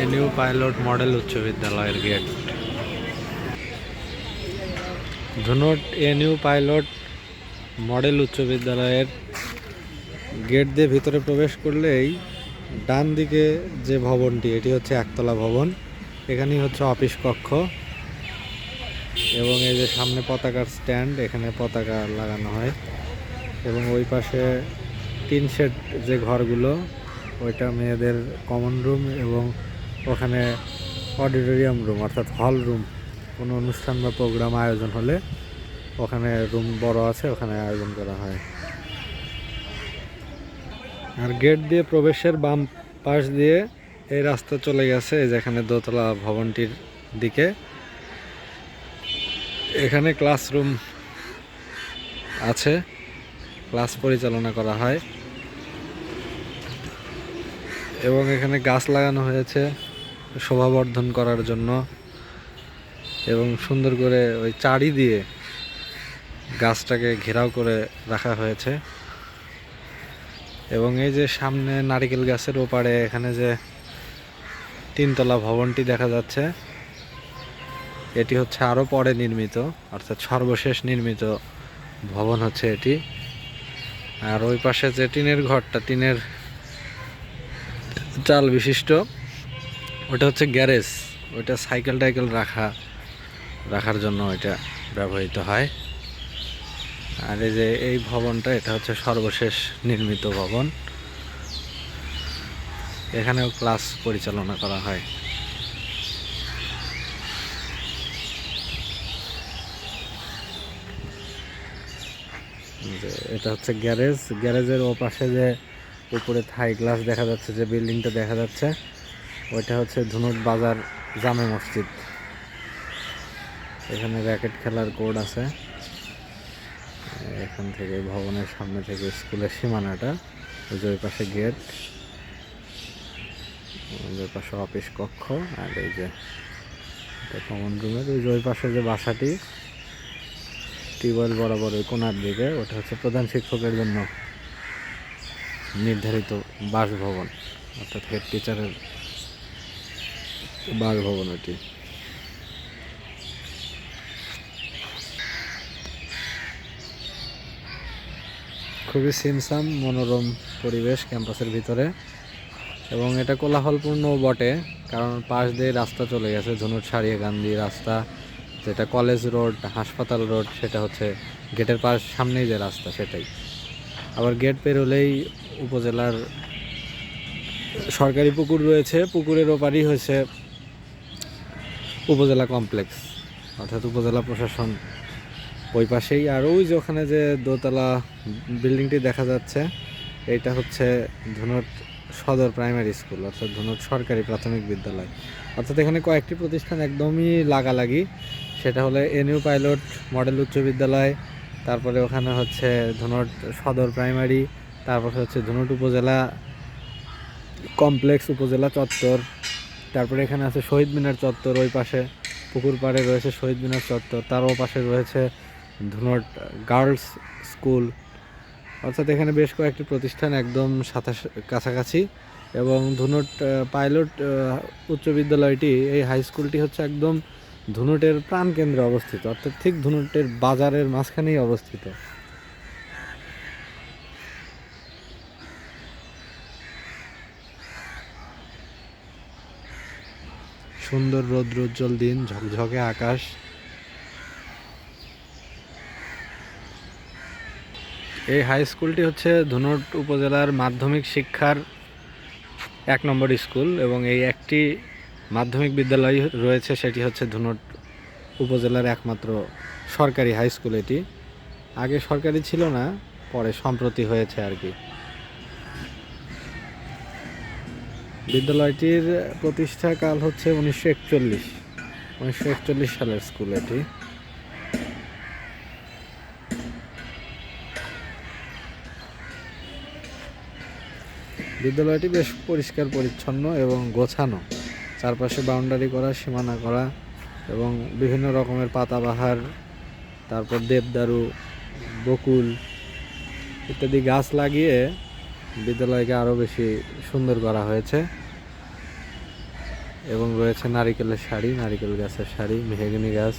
A new pilot model উচ্চ বিদ্যালয়ের gate Dhunat new pilot model উচ্চ বিদ্যালয়ের গেট দিয়ে ভিতরে প্রবেশ করলেই ডান দিকে যে ভবনটি, এটি হচ্ছে একতলা ভবন। এখানেই হচ্ছে অফিস কক্ষ এবং এই যে সামনে পতাকার স্ট্যান্ড এখানে পতাকা লাগানো হয়। এবং ওই পাশে টিন শেড যে ঘরগুলো ওইটা মেয়েদের কমন রুম এবং ওখানে অডিটোরিয়াম রুম অর্থাৎ হল রুম কোনো অনুষ্ঠান বা প্রোগ্রাম আয়োজন হলে ওখানে রুম বড় আছে, ওখানে আয়োজন করা হয়। আর গেট দিয়ে প্রবেশের বাম পাশ দিয়ে এই রাস্তা চলে গেছে যেখানে দোতলা ভবনটির দিকে। এখানে ক্লাসরুম আছে ক্লাস পরিচালনা করা হয়। এবং এখানে গাছ লাগানো হয়েছে শোভাবর্ধন করার জন্য এবং সুন্দর করে ওই চারি দিয়ে গাছটাকে ঘেরাও করে রাখা হয়েছে। এবং এই যে সামনে নারিকেল গাছের ওপারে এখানে যে তিনতলা ভবনটি দেখা যাচ্ছে, এটি হচ্ছে আরও পরে নির্মিত, অর্থাৎ সর্বশেষ নির্মিত ভবন হচ্ছে এটি। আর ওই পাশে যে টিনের ঘরটা, টিনের চাল বিশিষ্ট। ওটা হচ্ছে গ্যারেজ। ওইটা সাইকেল টাইকেল রাখা, রাখার জন্য ওইটা ব্যবহৃত হয়। আর এই যে এই ভবনটা, এটা হচ্ছে সর্বশেষ নির্মিত ভবন। এখানেও ক্লাস পরিচালনা করা হয়। এটা হচ্ছে গ্যারেজ। গ্যারেজের ওপাশে যে উপরে থাই গ্লাস দেখা যাচ্ছে, যে বিল্ডিংটা দেখা যাচ্ছে। ওইটা হচ্ছে ধুনুট বাজার জামে মসজিদ। এখানে র্যাকেট খেলার কোড আছে। এখান থেকে ভবনের সামনে থেকে স্কুলের সীমানাটা ওই যে পাশে গেট ওই পাশে অফিস কক্ষ, আর এই যে কমন রুমের ওই যে ওই পাশে যে বাসাটি, টিউবওয়েল বরাবর ওই কোনার দিকে, ওটা হচ্ছে প্রধান শিক্ষকের জন্য। নির্ধারিত বাসভবন, অর্থাৎ হেড টিচারের বাসভবন ওটি খুবই সিমসাম মনোরম পরিবেশ ক্যাম্পাসের ভিতরে এবং এটা কোলাহলপূর্ণ বটে, কারণ পাশ দিয়ে রাস্তা চলে গেছে ধনুট সারিয়ে গান্ধী রাস্তা, যেটা কলেজ রোড, হাসপাতাল রোড, সেটা হচ্ছে গেটের পাশ সামনেই যে রাস্তা সেটাই। আবার গেট পেরোলেই উপজেলার সরকারি পুকুর রয়েছে, পুকুরের ওপারই হয়েছে উপজেলা কমপ্লেক্স, অর্থাৎ উপজেলা প্রশাসন। ওই পাশেই, আর ওই যে ওখানে যে দোতলা বিল্ডিংটি দেখা যাচ্ছে এটা হচ্ছে ধুনট সদর প্রাইমারি স্কুল, অর্থাৎ ধুনট সরকারি প্রাথমিক বিদ্যালয়। অর্থাৎ এখানে কয়েকটি প্রতিষ্ঠান একদমই লাগালাগি, সেটা হলো এনইউ পাইলট, মডেল উচ্চ বিদ্যালয়, তারপরে ওখানে হচ্ছে ধুনট সদর প্রাইমারি তারপরে হচ্ছে ধুনট উপজেলা, কমপ্লেক্স উপজেলা চত্বর, তারপরে এখানে আছে শহীদ মিনার চত্বর ওই পাশে, পুকুর পাড়ে রয়েছে শহীদ মিনার চত্বর, তার ও পাশে রয়েছে ধুনট গার্লস স্কুল। অর্থাৎ এখানে বেশ কয়েকটি প্রতিষ্ঠান একদম সাথে কাছাকাছি এবং ধুনট পাইলট উচ্চ বিদ্যালয়টি, এই হাই স্কুলটি হচ্ছে একদম ধুনটের প্রাণকেন্দ্রে অবস্থিত। অর্থাৎ ঠিক ধুনটের বাজারের মাঝখানেই অবস্থিত। সুন্দর রৌদ্রোজ্জ্বল দিন, ঝকঝকে আকাশ। এই হাই স্কুলটি হচ্ছে ধুনট উপজেলার মাধ্যমিক শিক্ষার এক নম্বর স্কুল এবং এই একটি মাধ্যমিক বিদ্যালয় রয়েছে, সেটি হচ্ছে ধুনট উপজেলার একমাত্র সরকারি হাই স্কুল এটি। আগে সরকারি ছিল না, পরে সম্প্রতি হয়েছে আর কি। বিদ্যালয়টির প্রতিষ্ঠা কাল হচ্ছে উনিশশো একচল্লিশ উনিশশো একচল্লিশ সালের স্কুল এটি। বিদ্যালয়টি বেশ পরিষ্কার, পরিচ্ছন্ন এবং গোছানো। চারপাশে বাউন্ডারি করা, সীমানা করা এবং বিভিন্ন রকমের পাতাবাহার, তারপর দেবদারু, বকুল ইত্যাদি গাছ লাগিয়ে বিদ্যালয়কে আরও বেশি সুন্দর করা হয়েছে। এবং রয়েছে নারিকেলের শাড়ি, নারিকেল গাছের শাড়ি, মেহগিনি গাছ।